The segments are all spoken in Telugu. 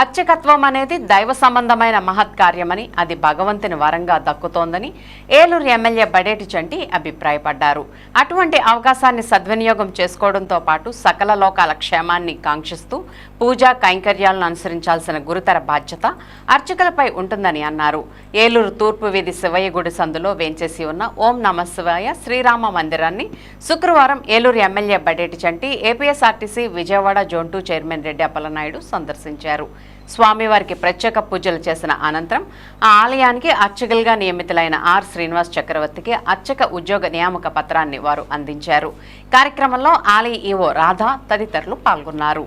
అర్చకత్వం అనేది దైవ సంబంధమైన మహత్కార్యమని అది భగవంతుని వరంగా దక్కుతోందని ఏలూరు ఎమ్మెల్యే బడేటి చంటి అభిప్రాయపడ్డారు. అటువంటి అవకాశాన్ని సద్వినియోగం చేసుకోవడంతో పాటు సకల లోకాల క్షేమాన్ని కాంక్షిస్తూ పూజా కైంకర్యాలను అనుసరించాల్సిన గురుతర బాధ్యత అర్చకులపై ఉంటుందని అన్నారు. ఏలూరు తూర్పు వీధి శివయ్య గుడి సందులో వేంచేసి ఉన్న ఓం నమ శివాయ శ్రీరామ మందిరాన్ని శుక్రవారం Eluru MLA Badeti Chanti APSRTC Vijayawada zone two chairman Reddy Appalanaidu సందర్శించారు. స్వామివారికి ప్రత్యేక పూజలు చేసిన అనంతరం ఆ ఆలయానికి అర్చకులుగా నియమితులైన ఆర్ శ్రీనివాస్ చక్రవర్తికి అర్చక ఉద్యోగ నియామక పత్రాన్ని వారు అందించారు. కార్యక్రమంలో ఆలయ ఈవో రాధా తదితరులు పాల్గొన్నారు.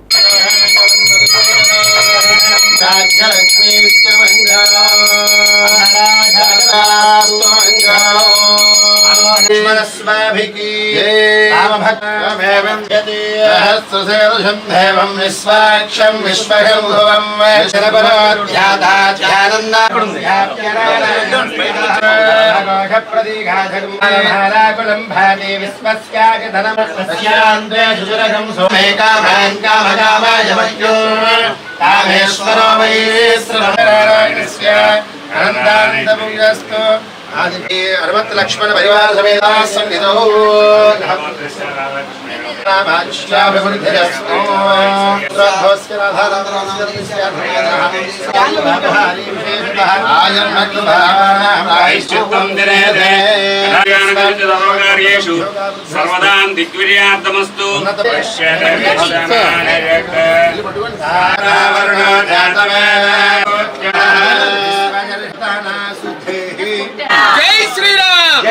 దేవం విశ్వాక్షం విశ్వహం ప్రదీఘాధకులం భాతి విశ్వస్యాగధనమస్యాంద్వేషురగం సోమే కామాన్ కామకామాయమయ్యో కామేశ్వరో వైశ్వరస్య ఆది హనుమత్ లక్ష్మణ పరివార సమేత సన్నిధో కార్యేషు సర్వదాం దిగ్విజయార్థమస్తు. జై శ్రీరామ్!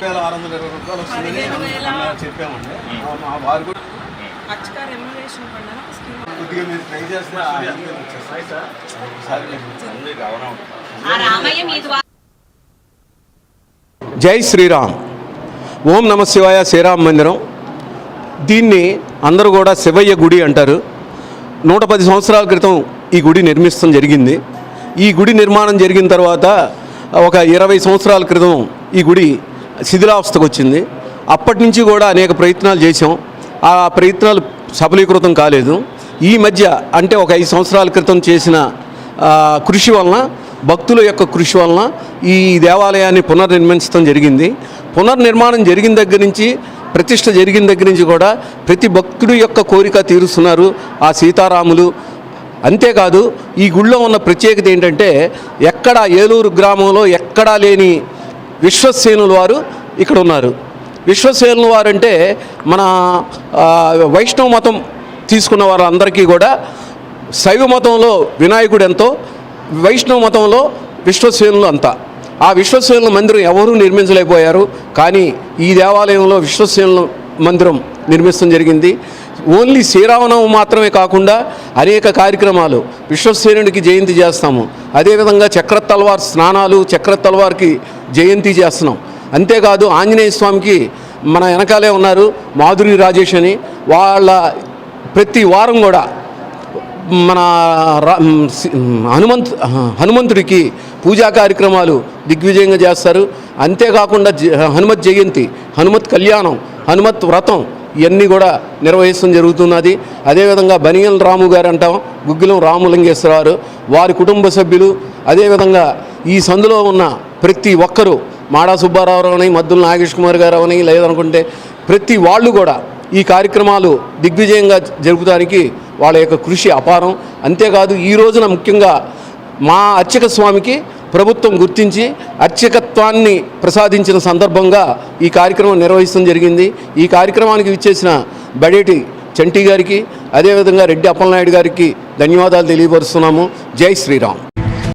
వేల ఆరు వందల ఇరవై రూపాయలు వస్తుందని చెప్పామండి మా వారు కూడా కొద్దిగా మీరు ట్రై చేస్తే జై శ్రీరామ్. ఓం నమ శివాయ శ్రీరామ్ మందిరం. దీన్ని అందరూ కూడా శివయ్య గుడి అంటారు. నూట పది సంవత్సరాల క్రితం ఈ గుడి నిర్మిస్తాం జరిగింది. ఈ గుడి నిర్మాణం జరిగిన తర్వాత ఒక ఇరవై సంవత్సరాల క్రితం ఈ గుడి శిథిలావస్థకు వచ్చింది అప్పటి నుంచి కూడా అనేక ప్రయత్నాలు చేసాం ఆ ప్రయత్నాలు సఫలీకృతం కాలేదు. ఈ మధ్య అంటే ఒక ఐదు సంవత్సరాల క్రితం చేసిన కృషి వలన భక్తుల యొక్క కృషి వలన ఈ దేవాలయాన్ని పునర్నిర్మించడం జరిగింది. పునర్నిర్మాణం జరిగిన దగ్గర నుంచి ప్రతిష్ట జరిగిన దగ్గర నుంచి కూడా ప్రతి భక్తుడి యొక్క కోరిక తీరుస్తున్నారు ఆ సీతారాములు. అంతేకాదు ఈ గుళ్ళో ఉన్న ప్రత్యేకత ఏంటంటే ఎక్కడ ఏలూరు గ్రామంలో ఎక్కడా లేని విశ్వసేనుల వారు ఇక్కడ ఉన్నారు. విశ్వసేనుల వారు అంటే మన వైష్ణవ మతం తీసుకున్న వారందరికీ కూడా శైవ మతంలో వినాయకుడు ఎంతో వైష్ణవ మతంలో విశ్వసేనులు అంతా. ఆ విశ్వసేనుల మందిరం ఎవరూ నిర్మించలేకపోయారు. కానీ ఈ దేవాలయంలో విశ్వసేనుల మందిరం నిర్మించడం జరిగింది. ఓన్లీ శ్రీరామనవమి మాత్రమే కాకుండా అనేక కార్యక్రమాలు. విశ్వసేనుడికి జయంతి చేస్తాము. అదేవిధంగా చక్ర తల్వార్ స్నానాలు చక్ర తల్వార్కి జయంతి చేస్తున్నాం. అంతేకాదు ఆంజనేయ స్వామికి మన వెనకాలే ఉన్నారు మాధురి రాజేష్ అని. వాళ్ళ ప్రతి వారం కూడా మన రా- హనుమంత్ హనుమంతుడికి పూజా కార్యక్రమాలు దిగ్విజయంగా చేస్తారు. అంతేకాకుండా జ- హనుమత్ జయంతి హనుమత్ కళ్యాణం హనుమత్ వ్రతం ఇవన్నీ కూడా నిర్వహించడం జరుగుతున్నది. అదేవిధంగా బనియల్ రాము గారు అంటాం గుగ్గిలం రామలింగేశ్వరరావు వారి కుటుంబ సభ్యులు. అదేవిధంగా ఈ సందులో ఉన్న ప్రతి ఒక్కరూ మాడా సుబ్బారావు అని మద్దుల నాగేష్ కుమార్ గారు అని లేదనుకుంటే ప్రతి వాళ్ళు కూడా ఈ కార్యక్రమాలు దిగ్విజయంగా జరుపుతానికి వాళ్ళ యొక్క కృషి అపారం. అంతేకాదు ఈ రోజున ముఖ్యంగా మా అర్చక స్వామికి ప్రభుత్వం గుర్తించి అర్చకత్వాన్ని ప్రసాదించిన సందర్భంగా ఈ కార్యక్రమం నిర్వహించడం జరిగింది. ఈ కార్యక్రమానికి విచ్చేసిన బడేటి చంటి గారికి అదేవిధంగా రెడ్డి అప్పలనాయుడు గారికి ధన్యవాదాలు తెలియపరుస్తున్నాము. జై శ్రీరామ్.